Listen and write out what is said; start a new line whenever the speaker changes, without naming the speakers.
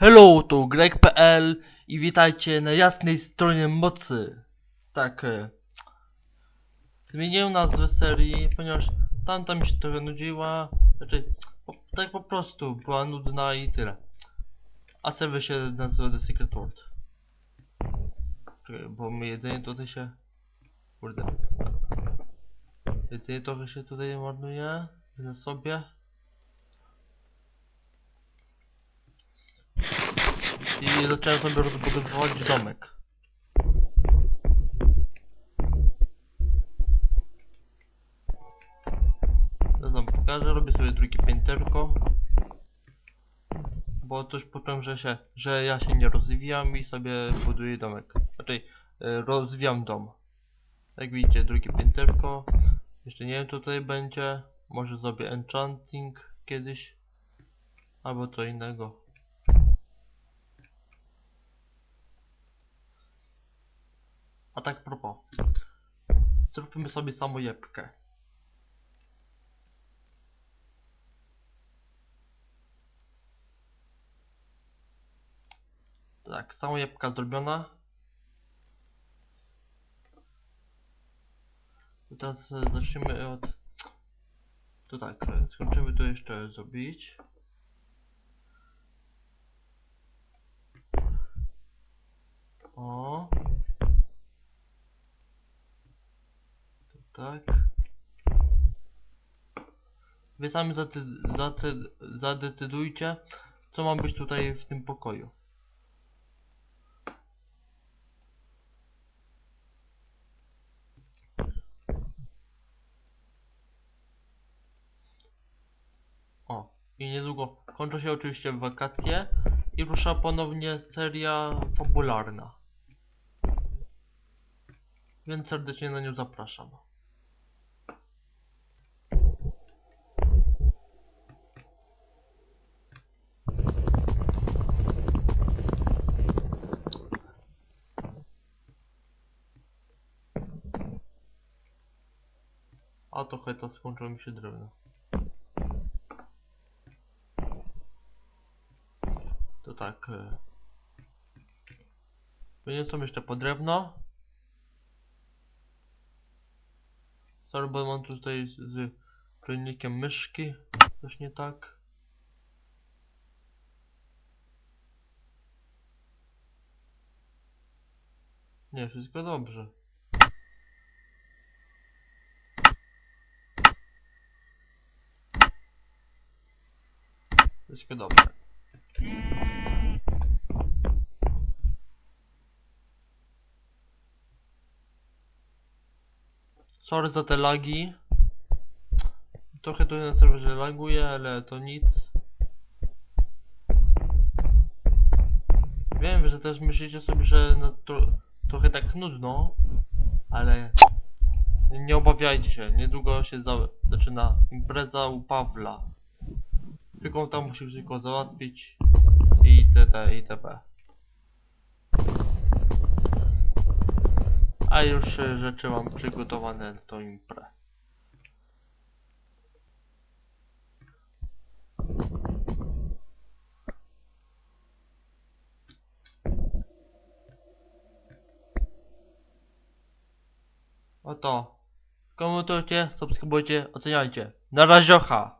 Hello, to Greg.pl i witajcie na jasnej stronie mocy. Tak, e, zmieniłem nazwę serii, ponieważ tamta mi się trochę nudziła, znaczy, po, tak po prostu, była nudna i tyle. A serwer się nazywa The Secret World. Czekaj, bo my jedzenie tutaj się, kurde, jedzenie trochę się tutaj marnuje, na sobie. I zacząłem sobie rozbudowywać domek. Teraz wam pokażę, robię sobie drugie pięterko. Bo też poczułem, że się, że ja się nie rozwijam i sobie buduję domek. Znaczy, e, rozwijam dom. Jak widzicie, drugie pięterko. Jeszcze nie wiem, co tutaj będzie. Może zrobię enchanting kiedyś. Albo co innego. A tak propos. Zróbmy sobie samojebkę. Tak, samojebka zrobiona. I teraz e, zacznijmy od... To tak, e, skończymy to jeszcze zrobić. O. Tak. Wy sami zadecydujcie, co ma być tutaj w tym pokoju. O, i niedługo kończą się oczywiście wakacje i rusza ponownie seria fabularna. Więc serdecznie na nią zapraszam. A to heta skończyło mi się drewno. To tak. e, Wyniosą jeszcze po drewno. Sorry, bo mam tutaj z, z czujnikiem myszki. Coś nie tak. Nie, wszystko dobrze. Wszystko dobrze. Sorry za te lagi. Trochę tu na serwerze laguje, ale to nic. Wiem, że też myślicie sobie, że no, to, trochę tak nudno, ale nie obawiajcie się, niedługo się za, zaczyna impreza u Pawla. Tylko tam musi tylko załatwić i itd. itp. A już e, rzeczy mam przygotowane do tą imprę. Oto. Komentujcie, subskrybujcie, oceniajcie. Na raziocha!